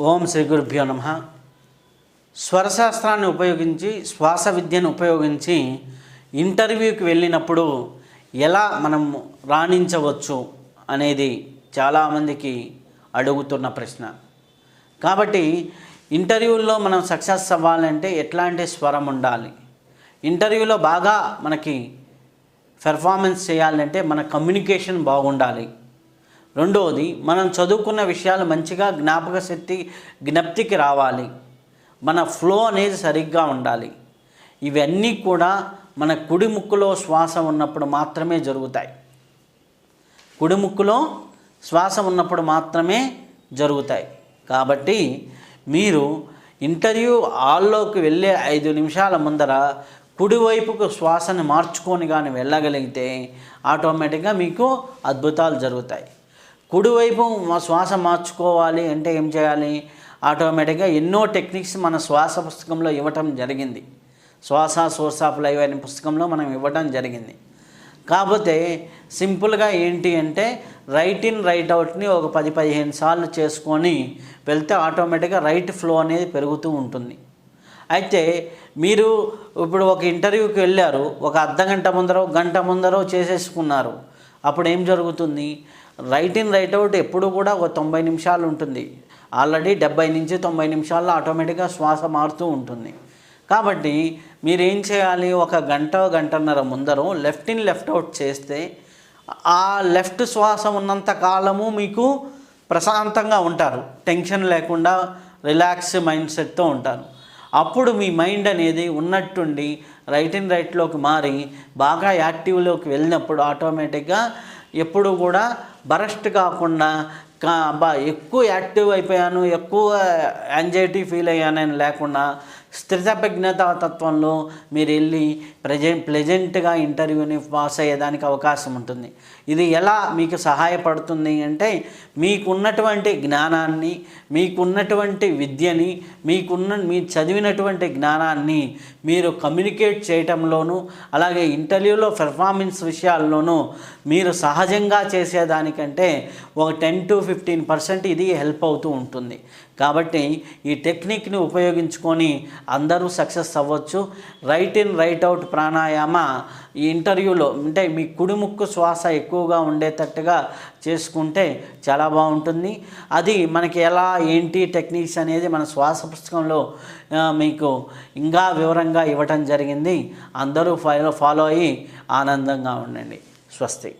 ఓం శ్రీ గురుభ్యో నమ. స్వరశాస్త్రాన్ని ఉపయోగించి శ్వాస విద్యను ఉపయోగించి ఇంటర్వ్యూకి వెళ్ళినప్పుడు ఎలా మనం రాణించవచ్చు అనేది చాలామందికి అడుగుతున్న ప్రశ్న. కాబట్టి ఇంటర్వ్యూల్లో మనం సక్సెస్ అవ్వాలంటే ఎట్లాంటి స్వరం ఉండాలి? ఇంటర్వ్యూలో బాగా మనకి పెర్ఫార్మెన్స్ చేయాలంటే మన కమ్యూనికేషన్ బాగుండాలి. రెండవది మనం చదువుకున్న విషయాలు మంచిగా జ్ఞాపక శక్తి జ్ఞప్తికి రావాలి. మన ఫ్లో అనేది సరిగ్గా ఉండాలి. ఇవన్నీ కూడా మన కుడి ముక్కులో శ్వాస ఉన్నప్పుడు మాత్రమే జరుగుతాయి. కుడి ముక్కులో శ్వాస ఉన్నప్పుడు మాత్రమే జరుగుతాయి. కాబట్టి మీరు ఇంటర్వ్యూ హాల్లోకి వెళ్ళే ఐదు నిమిషాల ముందర కుడివైపుకు శ్వాసను మార్చుకొని కానీ వెళ్ళగలిగితే ఆటోమేటిక్గా మీకు అద్భుతాలు జరుగుతాయి. కుడివైపు మా శ్వాస మార్చుకోవాలి అంటే ఏం చేయాలి? ఆటోమేటిక్గా ఎన్నో టెక్నిక్స్ మన శ్వాస పుస్తకంలో ఇవ్వటం జరిగింది. శ్వాస సోర్స్ ఆఫ్ లైవ్ అనే పుస్తకంలో మనం ఇవ్వటం జరిగింది. కాకపోతే సింపుల్గా ఏంటి అంటే రైట్ ఇన్ రైట్ అవుట్ని ఒక పది పదిహేను సార్లు చేసుకొని వెళ్తే ఆటోమేటిక్గా రైట్ ఫ్లో అనేది పెరుగుతూ ఉంటుంది. అయితే మీరు ఇప్పుడు ఒక ఇంటర్వ్యూకి వెళ్ళారు ఒక అర్ధ గంట ముందరో గంట ముందరో చేసేసుకున్నారు. అప్పుడు ఏం జరుగుతుంది? రైట్ ఇన్ రైట్ అవుట్ ఎప్పుడు కూడా ఒక తొంభై నిమిషాలు ఉంటుంది. ఆల్రెడీ డెబ్బై నుంచి తొంభై నిమిషాల్లో ఆటోమేటిక్గా శ్వాస మారుతూ ఉంటుంది. కాబట్టి మీరు ఏం చేయాలి? ఒక గంట గంటన్నర ముందర లెఫ్ట్ ఇన్ లెఫ్ట్ అవుట్ చేస్తే ఆ లెఫ్ట్ శ్వాస ఉన్నంత కాలము మీకు ప్రశాంతంగా ఉంటారు. టెన్షన్ లేకుండా రిలాక్స్ మైండ్ సెట్తో ఉంటారు. అప్పుడు మీ మైండ్ అనేది ఉన్నట్టుండి రైట్ ఇన్ రైట్లోకి మారి బాగా యాక్టివ్లోకి వెళ్ళినప్పుడు ఆటోమేటిక్గా ఎప్పుడు కూడా బరస్ట్ కాకుండా కా బా ఎక్కువ యాక్టివ్ అయిపోయాను ఎక్కువ యాంగ్జైటీ ఫీల్ అయ్యానని లేకుండా తత్వంలో మీరు వెళ్ళి ప్రజెంట్ ప్లెజెంట్గా ఇంటర్వ్యూని పాస్ అయ్యేదానికి అవకాశం ఉంటుంది. ఇది ఎలా మీకు సహాయపడుతుంది అంటే మీకున్నటువంటి జ్ఞానాన్ని మీకున్నటువంటి విద్యని మీకున్న మీ చదివినటువంటి జ్ఞానాన్ని మీరు కమ్యూనికేట్ చేయటంలోనూ అలాగే ఇంటర్వ్యూలో పెర్ఫార్మెన్స్ విషయాల్లోనూ మీరు సహజంగా చేసేదానికంటే ఒక టెన్ టు ఫిఫ్టీన్ పర్సెంట్ ఇది హెల్ప్ అవుతూ ఉంటుంది. కాబట్టి ఈ టెక్నిక్ని ఉపయోగించుకొని అందరూ సక్సెస్ అవ్వచ్చు. Right in right out pranayama ఈ ఇంటర్వ్యూలో అంటే మీ కుడిముక్కు శ్వాస ఎక్కువగా ఉండేటట్టుగా చేసుకుంటే చాలా బాగుంటుంది. అది మనకి ఎలా ఏంటి టెక్నిక్స్ అనేది మన శ్వాస పుస్తకంలో మీకు ఇంకా వివరంగా ఇవ్వటం జరిగింది. అందరూ ఫాలో ఫాలో అయ్యి ఆనందంగా ఉండండి. స్వస్తి.